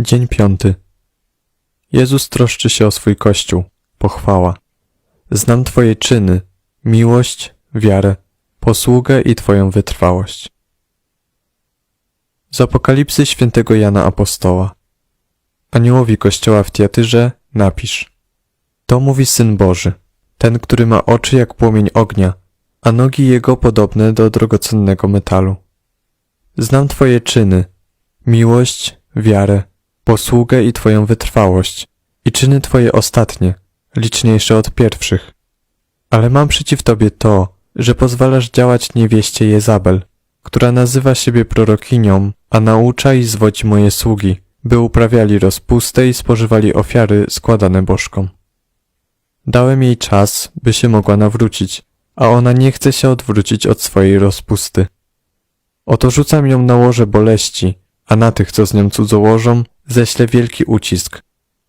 Dzień piąty. Jezus troszczy się o swój Kościół. Pochwała. Znam Twoje czyny, miłość, wiarę, posługę i Twoją wytrwałość. Z Apokalipsy świętego Jana Apostoła. Aniołowi Kościoła w Tiatyrze napisz. To mówi Syn Boży, ten, który ma oczy jak płomień ognia, a nogi jego podobne do drogocennego metalu. Znam Twoje czyny, miłość, wiarę, posługę i Twoją wytrwałość, i czyny Twoje ostatnie, liczniejsze od pierwszych. Ale mam przeciw Tobie to, że pozwalasz działać niewieście Jezabel, która nazywa siebie prorokinią, a naucza i zwodzi moje sługi, by uprawiali rozpustę i spożywali ofiary składane bożkom. Dałem jej czas, by się mogła nawrócić, a ona nie chce się odwrócić od swojej rozpusty. Oto rzucam ją na łoże boleści, a na tych, co z nią cudzołożą, ześlę wielki ucisk,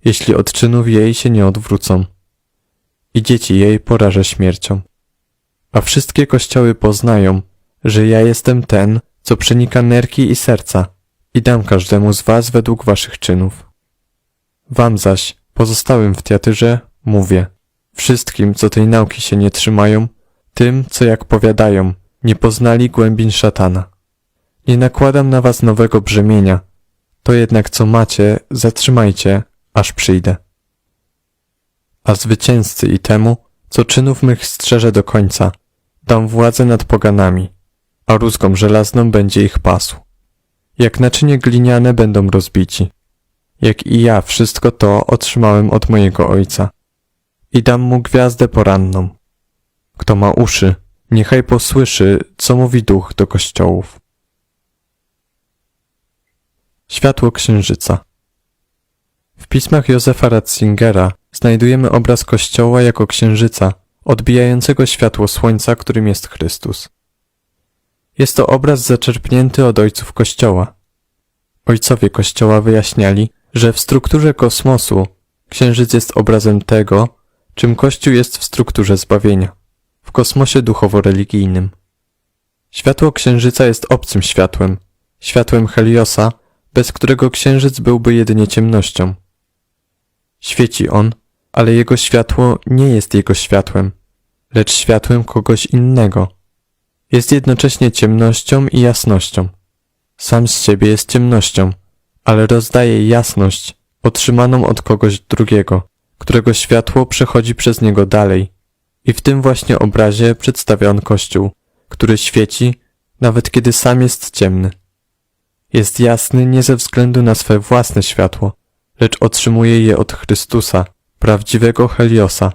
jeśli od czynów jej się nie odwrócą. I dzieci jej porażę śmiercią. A wszystkie kościoły poznają, że ja jestem ten, co przenika nerki i serca, i dam każdemu z was według waszych czynów. Wam zaś, pozostałym w Tiatyrze, mówię, wszystkim, co tej nauki się nie trzymają, tym, co jak powiadają, nie poznali głębin szatana. Nie nakładam na was nowego brzemienia, to jednak co macie, zatrzymajcie, aż przyjdę. A zwycięzcy i temu, co czynów mych strzeże do końca, dam władzę nad poganami, a rózgą żelazną będzie ich pasł. Jak naczynie gliniane będą rozbici. Jak i ja wszystko to otrzymałem od mojego ojca. I dam mu gwiazdę poranną. Kto ma uszy, niechaj posłyszy, co mówi duch do kościołów. Światło księżyca. W pismach Józefa Ratzingera znajdujemy obraz kościoła jako księżyca, odbijającego światło słońca, którym jest Chrystus. Jest to obraz zaczerpnięty od ojców kościoła. Ojcowie kościoła wyjaśniali, że w strukturze kosmosu księżyc jest obrazem tego, czym kościół jest w strukturze zbawienia, w kosmosie duchowo-religijnym. Światło księżyca jest obcym światłem, światłem Heliosa, bez którego księżyc byłby jedynie ciemnością. Świeci on, ale jego światło nie jest jego światłem, lecz światłem kogoś innego. Jest jednocześnie ciemnością i jasnością. Sam z siebie jest ciemnością, ale rozdaje jasność otrzymaną od kogoś drugiego, którego światło przechodzi przez niego dalej. I w tym właśnie obrazie przedstawia on Kościół, który świeci, nawet kiedy sam jest ciemny. Jest jasny nie ze względu na swe własne światło, lecz otrzymuje je od Chrystusa, prawdziwego Heliosa.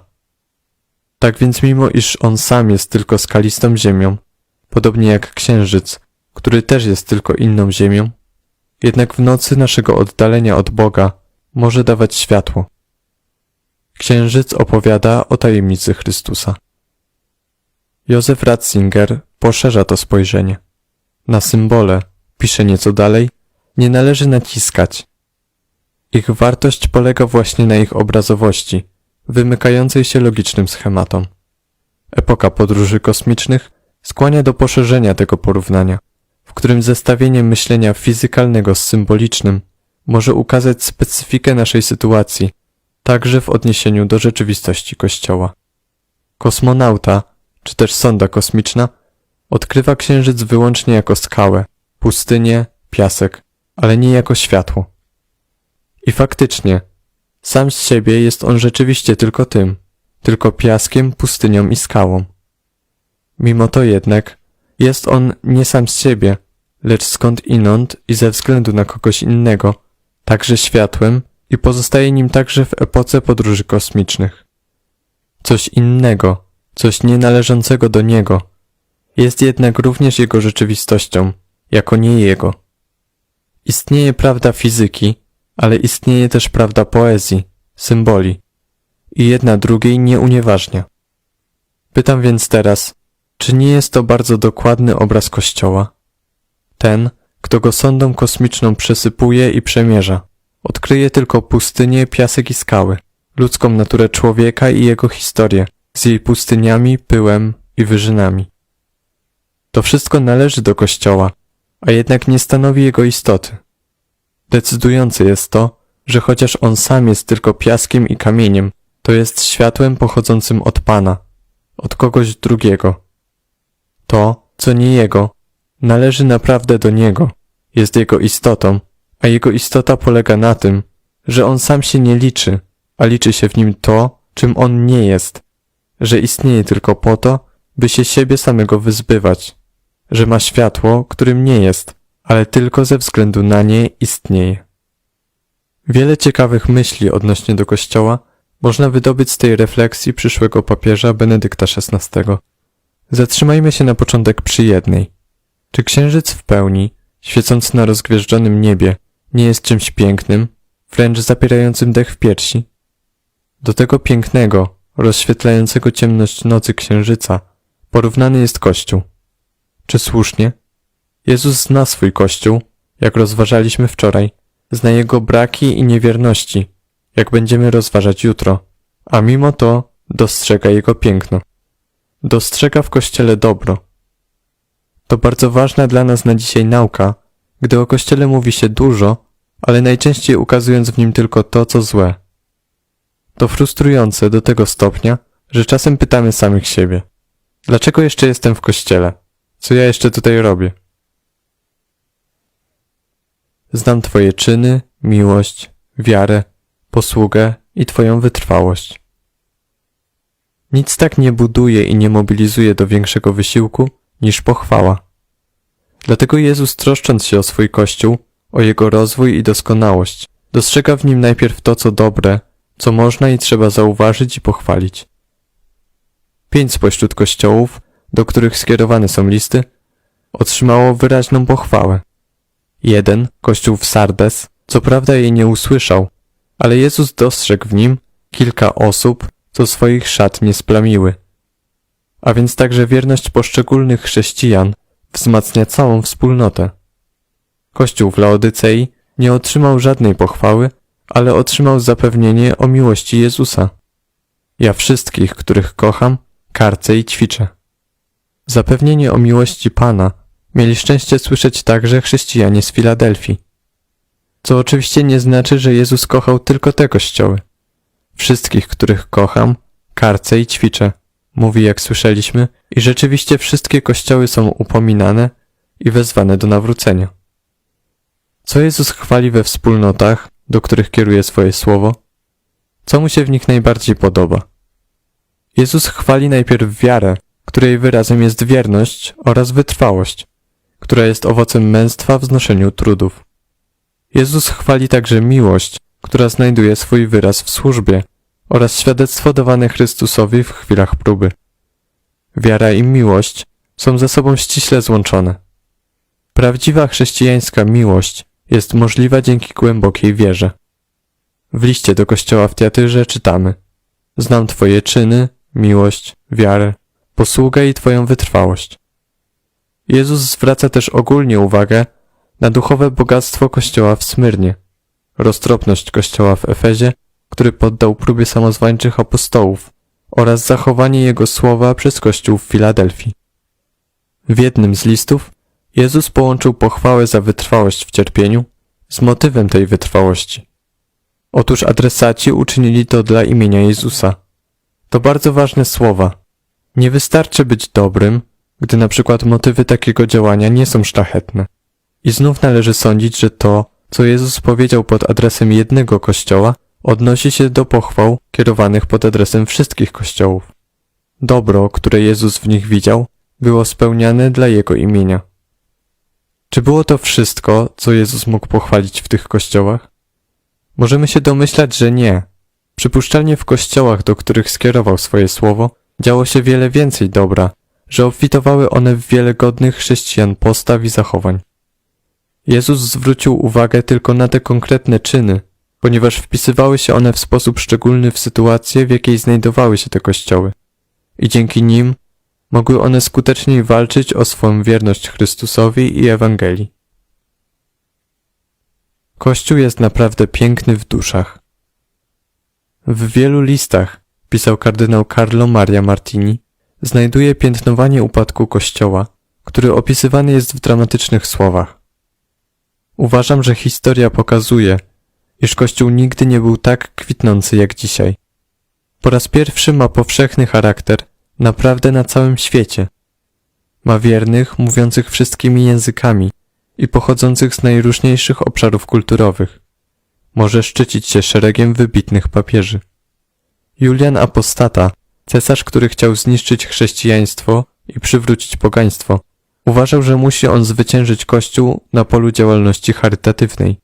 Tak więc mimo iż on sam jest tylko skalistą ziemią, podobnie jak księżyc, który też jest tylko inną ziemią, jednak w nocy naszego oddalenia od Boga może dawać światło. Księżyc opowiada o tajemnicy Chrystusa. Józef Ratzinger poszerza to spojrzenie. Na symbole, pisze nieco dalej, nie należy naciskać. Ich wartość polega właśnie na ich obrazowości, wymykającej się logicznym schematom. Epoka podróży kosmicznych skłania do poszerzenia tego porównania, w którym zestawienie myślenia fizykalnego z symbolicznym może ukazać specyfikę naszej sytuacji, także w odniesieniu do rzeczywistości Kościoła. Kosmonauta, czy też sonda kosmiczna, odkrywa Księżyc wyłącznie jako skałę, pustynię, piasek, ale nie jako światło. I faktycznie, sam z siebie jest on rzeczywiście tylko tym, tylko piaskiem, pustynią i skałą. Mimo to jednak jest on nie sam z siebie, lecz skąd inąd i ze względu na kogoś innego, także światłem i pozostaje nim także w epoce podróży kosmicznych. Coś innego, coś nienależącego do niego, jest jednak również jego rzeczywistością, jako nie jego. Istnieje prawda fizyki, ale istnieje też prawda poezji, symboli, i jedna drugiej nie unieważnia. Pytam więc teraz, czy nie jest to bardzo dokładny obraz Kościoła? Ten, kto go sondą kosmiczną przesypuje i przemierza, odkryje tylko pustynię, piasek i skały, ludzką naturę człowieka i jego historię, z jej pustyniami, pyłem i wyżynami. To wszystko należy do Kościoła, a jednak nie stanowi jego istoty. Decydujące jest to, że chociaż on sam jest tylko piaskiem i kamieniem, to jest światłem pochodzącym od Pana, od kogoś drugiego. To, co nie Jego, należy naprawdę do Niego, jest Jego istotą, a Jego istota polega na tym, że On sam się nie liczy, a liczy się w nim to, czym On nie jest, że istnieje tylko po to, by się siebie samego wyzbywać, że ma światło, którym nie jest, ale tylko ze względu na nie istnieje. Wiele ciekawych myśli odnośnie do Kościoła można wydobyć z tej refleksji przyszłego papieża Benedykta XVI. Zatrzymajmy się na początek przy jednej. Czy księżyc w pełni, świecąc na rozgwieżdżonym niebie, nie jest czymś pięknym, wręcz zapierającym dech w piersi? Do tego pięknego, rozświetlającego ciemność nocy księżyca, porównany jest Kościół. Czy słusznie? Jezus zna swój Kościół, jak rozważaliśmy wczoraj, zna jego braki i niewierności, jak będziemy rozważać jutro, a mimo to dostrzega jego piękno. Dostrzega w Kościele dobro. To bardzo ważna dla nas na dzisiaj nauka, gdy o Kościele mówi się dużo, ale najczęściej ukazując w nim tylko to, co złe. To frustrujące do tego stopnia, że czasem pytamy samych siebie: dlaczego jeszcze jestem w Kościele? Co ja jeszcze tutaj robię? Znam Twoje czyny, miłość, wiarę, posługę i Twoją wytrwałość. Nic tak nie buduje i nie mobilizuje do większego wysiłku niż pochwała. Dlatego Jezus, troszcząc się o swój Kościół, o jego rozwój i doskonałość, dostrzega w nim najpierw to, co dobre, co można i trzeba zauważyć i pochwalić. Pięć spośród kościołów, do których skierowane są listy, otrzymało wyraźną pochwałę. Jeden, kościół w Sardes, co prawda jej nie usłyszał, ale Jezus dostrzegł w nim kilka osób, co swoich szat nie splamiły. A więc także wierność poszczególnych chrześcijan wzmacnia całą wspólnotę. Kościół w Laodycei nie otrzymał żadnej pochwały, ale otrzymał zapewnienie o miłości Jezusa. Ja wszystkich, których kocham, karcę i ćwiczę. Zapewnienie o miłości Pana mieli szczęście słyszeć także chrześcijanie z Filadelfii. Co oczywiście nie znaczy, że Jezus kochał tylko te kościoły. Wszystkich, których kocham, karcę i ćwiczę, mówi jak słyszeliśmy, i rzeczywiście wszystkie kościoły są upominane i wezwane do nawrócenia. Co Jezus chwali we wspólnotach, do których kieruje swoje słowo? Co mu się w nich najbardziej podoba? Jezus chwali najpierw wiarę, której wyrazem jest wierność oraz wytrwałość, która jest owocem męstwa w znoszeniu trudów. Jezus chwali także miłość, która znajduje swój wyraz w służbie oraz świadectwo dawane Chrystusowi w chwilach próby. Wiara i miłość są ze sobą ściśle złączone. Prawdziwa chrześcijańska miłość jest możliwa dzięki głębokiej wierze. W liście do kościoła w Teatyrze czytamy Znam Twoje czyny, miłość, wiarę, posługę i Twoją wytrwałość. Jezus zwraca też ogólnie uwagę na duchowe bogactwo kościoła w Smyrnie, roztropność kościoła w Efezie, który poddał próbie samozwańczych apostołów oraz zachowanie jego słowa przez kościół w Filadelfii. W jednym z listów Jezus połączył pochwałę za wytrwałość w cierpieniu z motywem tej wytrwałości. Otóż adresaci uczynili to dla imienia Jezusa. To bardzo ważne słowa. Nie wystarczy być dobrym, gdy na przykład motywy takiego działania nie są szlachetne. I znów należy sądzić, że to, co Jezus powiedział pod adresem jednego kościoła, odnosi się do pochwał kierowanych pod adresem wszystkich kościołów. Dobro, które Jezus w nich widział, było spełniane dla Jego imienia. Czy było to wszystko, co Jezus mógł pochwalić w tych kościołach? Możemy się domyślać, że nie. Przypuszczalnie w kościołach, do których skierował swoje słowo, działo się wiele więcej dobra, że obfitowały one w wiele godnych chrześcijan postaw i zachowań. Jezus zwrócił uwagę tylko na te konkretne czyny, ponieważ wpisywały się one w sposób szczególny w sytuację, w jakiej znajdowały się te kościoły. I dzięki nim mogły one skuteczniej walczyć o swoją wierność Chrystusowi i Ewangelii. Kościół jest naprawdę piękny w duszach. W wielu listach, pisał kardynał Carlo Maria Martini, znajduje piętnowanie upadku Kościoła, który opisywany jest w dramatycznych słowach. Uważam, że historia pokazuje, iż Kościół nigdy nie był tak kwitnący jak dzisiaj. Po raz pierwszy ma powszechny charakter, naprawdę na całym świecie. Ma wiernych, mówiących wszystkimi językami i pochodzących z najróżniejszych obszarów kulturowych. Może szczycić się szeregiem wybitnych papieży. Julian Apostata, cesarz, który chciał zniszczyć chrześcijaństwo i przywrócić pogaństwo, uważał, że musi on zwyciężyć Kościół na polu działalności charytatywnej.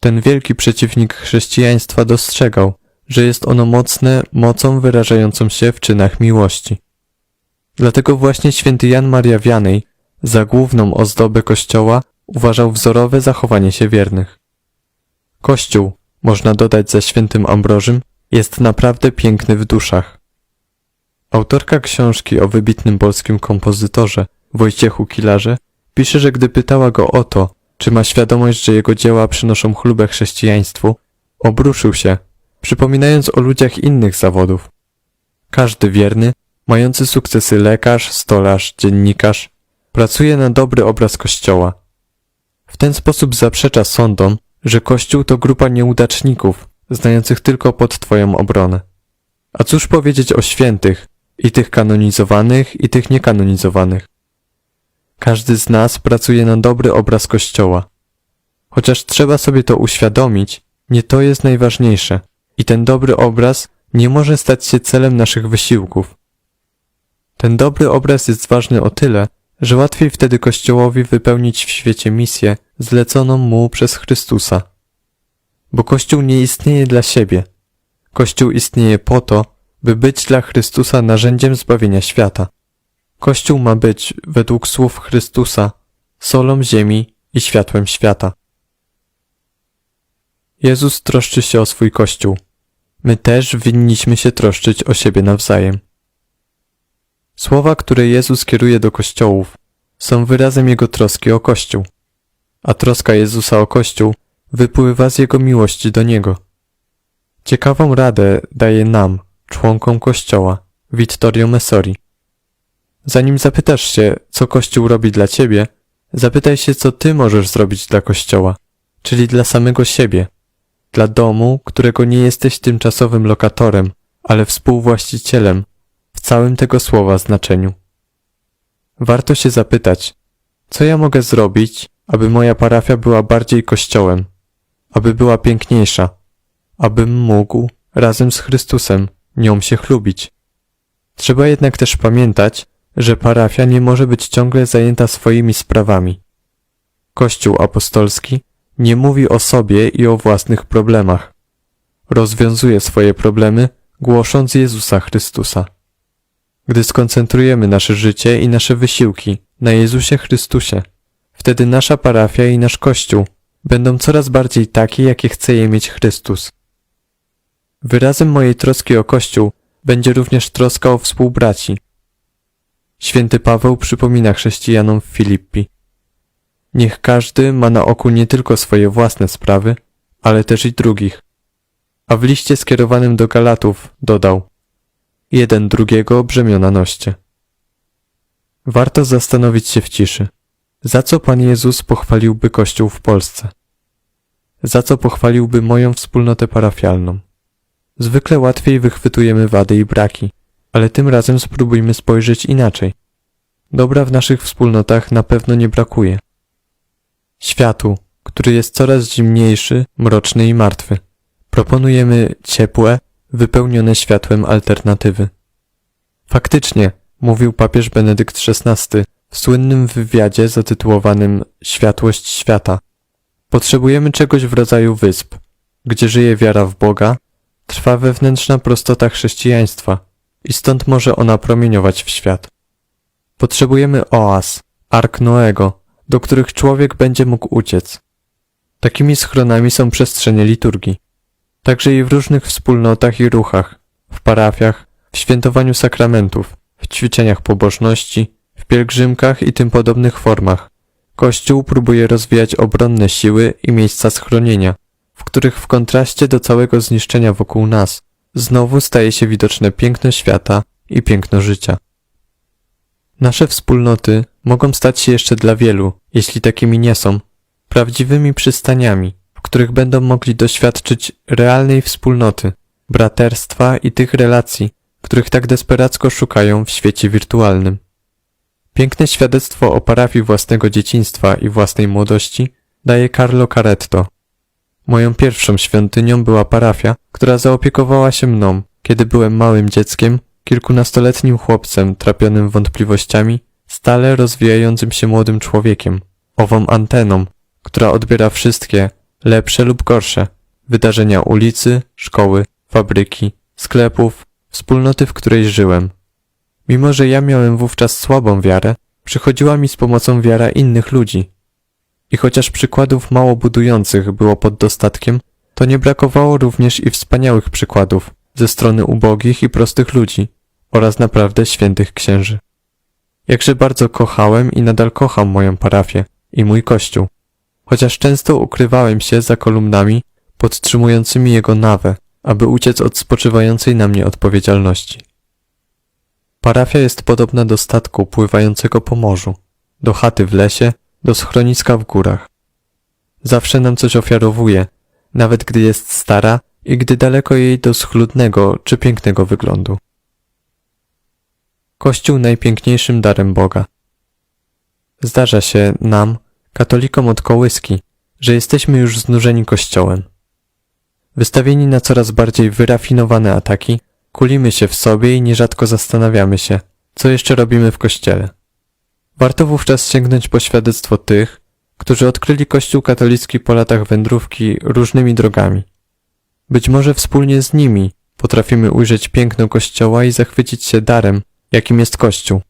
Ten wielki przeciwnik chrześcijaństwa dostrzegał, że jest ono mocne mocą wyrażającą się w czynach miłości. Dlatego właśnie święty Jan Maria Wianej za główną ozdobę Kościoła uważał wzorowe zachowanie się wiernych. Kościół, można dodać za świętym Ambrożym, jest naprawdę piękny w duszach. Autorka książki o wybitnym polskim kompozytorze Wojciechu Kilarze pisze, że gdy pytała go o to, czy ma świadomość, że jego dzieła przynoszą chlubę chrześcijaństwu, obruszył się, przypominając o ludziach innych zawodów. Każdy wierny, mający sukcesy lekarz, stolarz, dziennikarz, pracuje na dobry obraz Kościoła. W ten sposób zaprzecza sądom, że Kościół to grupa nieudaczników, znających tylko pod Twoją obronę. A cóż powiedzieć o świętych, i tych kanonizowanych, i tych niekanonizowanych? Każdy z nas pracuje na dobry obraz Kościoła. Chociaż trzeba sobie to uświadomić, nie to jest najważniejsze i ten dobry obraz nie może stać się celem naszych wysiłków. Ten dobry obraz jest ważny o tyle, że łatwiej wtedy Kościołowi wypełnić w świecie misję zleconą mu przez Chrystusa. Bo Kościół nie istnieje dla siebie. Kościół istnieje po to, by być dla Chrystusa narzędziem zbawienia świata. Kościół ma być, według słów Chrystusa, solą ziemi i światłem świata. Jezus troszczy się o swój Kościół. My też winniśmy się troszczyć o siebie nawzajem. Słowa, które Jezus kieruje do kościołów, są wyrazem Jego troski o Kościół, a troska Jezusa o Kościół wypływa z Jego miłości do Niego. Ciekawą radę daje nam, członkom Kościoła, Vittorio Messori. Zanim zapytasz się, co Kościół robi dla ciebie, zapytaj się, co ty możesz zrobić dla Kościoła, czyli dla samego siebie, dla domu, którego nie jesteś tymczasowym lokatorem, ale współwłaścicielem w całym tego słowa znaczeniu. Warto się zapytać, co ja mogę zrobić, aby moja parafia była bardziej kościołem, aby była piękniejsza, abym mógł razem z Chrystusem nią się chlubić. Trzeba jednak też pamiętać, że parafia nie może być ciągle zajęta swoimi sprawami. Kościół apostolski nie mówi o sobie i o własnych problemach. Rozwiązuje swoje problemy, głosząc Jezusa Chrystusa. Gdy skoncentrujemy nasze życie i nasze wysiłki na Jezusie Chrystusie, wtedy nasza parafia i nasz Kościół będą coraz bardziej takie, jakie chce je mieć Chrystus. Wyrazem mojej troski o Kościół będzie również troska o współbraci. Święty Paweł przypomina chrześcijanom w Filippi. Niech każdy ma na oku nie tylko swoje własne sprawy, ale też i drugich. A w liście skierowanym do Galatów dodał jeden drugiego brzemiona noście. Warto zastanowić się w ciszy, za co Pan Jezus pochwaliłby Kościół w Polsce? Za co pochwaliłby moją wspólnotę parafialną? Zwykle łatwiej wychwytujemy wady i braki, ale tym razem spróbujmy spojrzeć inaczej. Dobra w naszych wspólnotach na pewno nie brakuje. Światu, który jest coraz zimniejszy, mroczny i martwy, proponujemy ciepłe, wypełnione światłem alternatywy. Faktycznie, mówił papież Benedykt XVI w słynnym wywiadzie zatytułowanym Światłość świata. Potrzebujemy czegoś w rodzaju wysp, gdzie żyje wiara w Boga, trwa wewnętrzna prostota chrześcijaństwa i stąd może ona promieniować w świat. Potrzebujemy oaz, ark Noego, do których człowiek będzie mógł uciec. Takimi schronami są przestrzenie liturgii. Także i w różnych wspólnotach i ruchach, w parafiach, w świętowaniu sakramentów, w ćwiczeniach pobożności, w pielgrzymkach i tym podobnych formach. Kościół próbuje rozwijać obronne siły i miejsca schronienia, w których w kontraście do całego zniszczenia wokół nas, znowu staje się widoczne piękno świata i piękno życia. Nasze wspólnoty mogą stać się jeszcze dla wielu, jeśli takimi nie są, prawdziwymi przystaniami, w których będą mogli doświadczyć realnej wspólnoty, braterstwa i tych relacji, których tak desperacko szukają w świecie wirtualnym. Piękne świadectwo o parafii własnego dzieciństwa i własnej młodości daje Carlo Caretto. Moją pierwszą świątynią była parafia, która zaopiekowała się mną, kiedy byłem małym dzieckiem, kilkunastoletnim chłopcem trapionym wątpliwościami, stale rozwijającym się młodym człowiekiem, ową anteną, która odbiera wszystkie, lepsze lub gorsze, wydarzenia ulicy, szkoły, fabryki, sklepów, wspólnoty, w której żyłem. Mimo, że ja miałem wówczas słabą wiarę, przychodziła mi z pomocą wiara innych ludzi. I chociaż przykładów mało budujących było pod dostatkiem, to nie brakowało również i wspaniałych przykładów ze strony ubogich i prostych ludzi oraz naprawdę świętych księży. Jakże bardzo kochałem i nadal kocham moją parafię i mój kościół, chociaż często ukrywałem się za kolumnami podtrzymującymi jego nawę, aby uciec od spoczywającej na mnie odpowiedzialności. Parafia jest podobna do statku pływającego po morzu, do chaty w lesie, do schroniska w górach. Zawsze nam coś ofiarowuje, nawet gdy jest stara i gdy daleko jej do schludnego czy pięknego wyglądu. Kościół najpiękniejszym darem Boga. Zdarza się nam, katolikom od kołyski, że jesteśmy już znużeni Kościołem. Wystawieni na coraz bardziej wyrafinowane ataki, kulimy się w sobie i nierzadko zastanawiamy się, co jeszcze robimy w Kościele. Warto wówczas sięgnąć po świadectwo tych, którzy odkryli Kościół katolicki po latach wędrówki różnymi drogami. Być może wspólnie z nimi potrafimy ujrzeć piękno Kościoła i zachwycić się darem, jakim jest Kościół.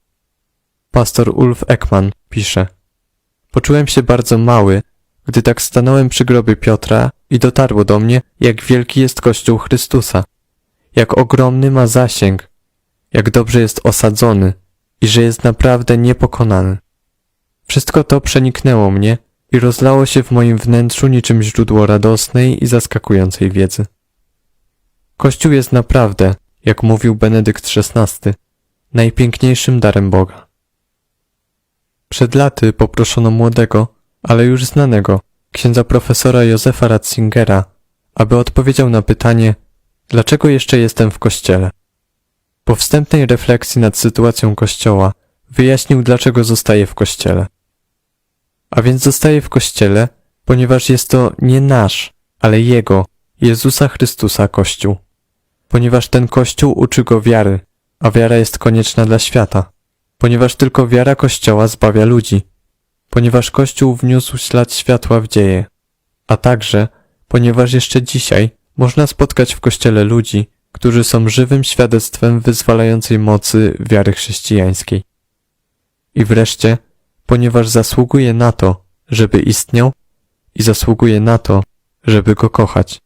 Pastor Ulf Ekman pisze Poczułem się bardzo mały, gdy tak stanąłem przy grobie Piotra i dotarło do mnie, jak wielki jest Kościół Chrystusa, jak ogromny ma zasięg, jak dobrze jest osadzony i że jest naprawdę niepokonany. Wszystko to przeniknęło mnie i rozlało się w moim wnętrzu niczym źródło radosnej i zaskakującej wiedzy. Kościół jest naprawdę, jak mówił Benedykt XVI, najpiękniejszym darem Boga. Przed laty poproszono młodego, ale już znanego, księdza profesora Józefa Ratzingera, aby odpowiedział na pytanie, dlaczego jeszcze jestem w kościele. Po wstępnej refleksji nad sytuacją kościoła wyjaśnił, dlaczego zostaje w kościele. A więc zostaje w kościele, ponieważ jest to nie nasz, ale Jego, Jezusa Chrystusa Kościół. Ponieważ ten Kościół uczy go wiary, a wiara jest konieczna dla świata. Ponieważ tylko wiara Kościoła zbawia ludzi. Ponieważ Kościół wniósł ślad światła w dzieje. A także, ponieważ jeszcze dzisiaj można spotkać w Kościele ludzi, którzy są żywym świadectwem wyzwalającej mocy wiary chrześcijańskiej. I wreszcie, ponieważ zasługuje na to, żeby istniał i zasługuje na to, żeby go kochać.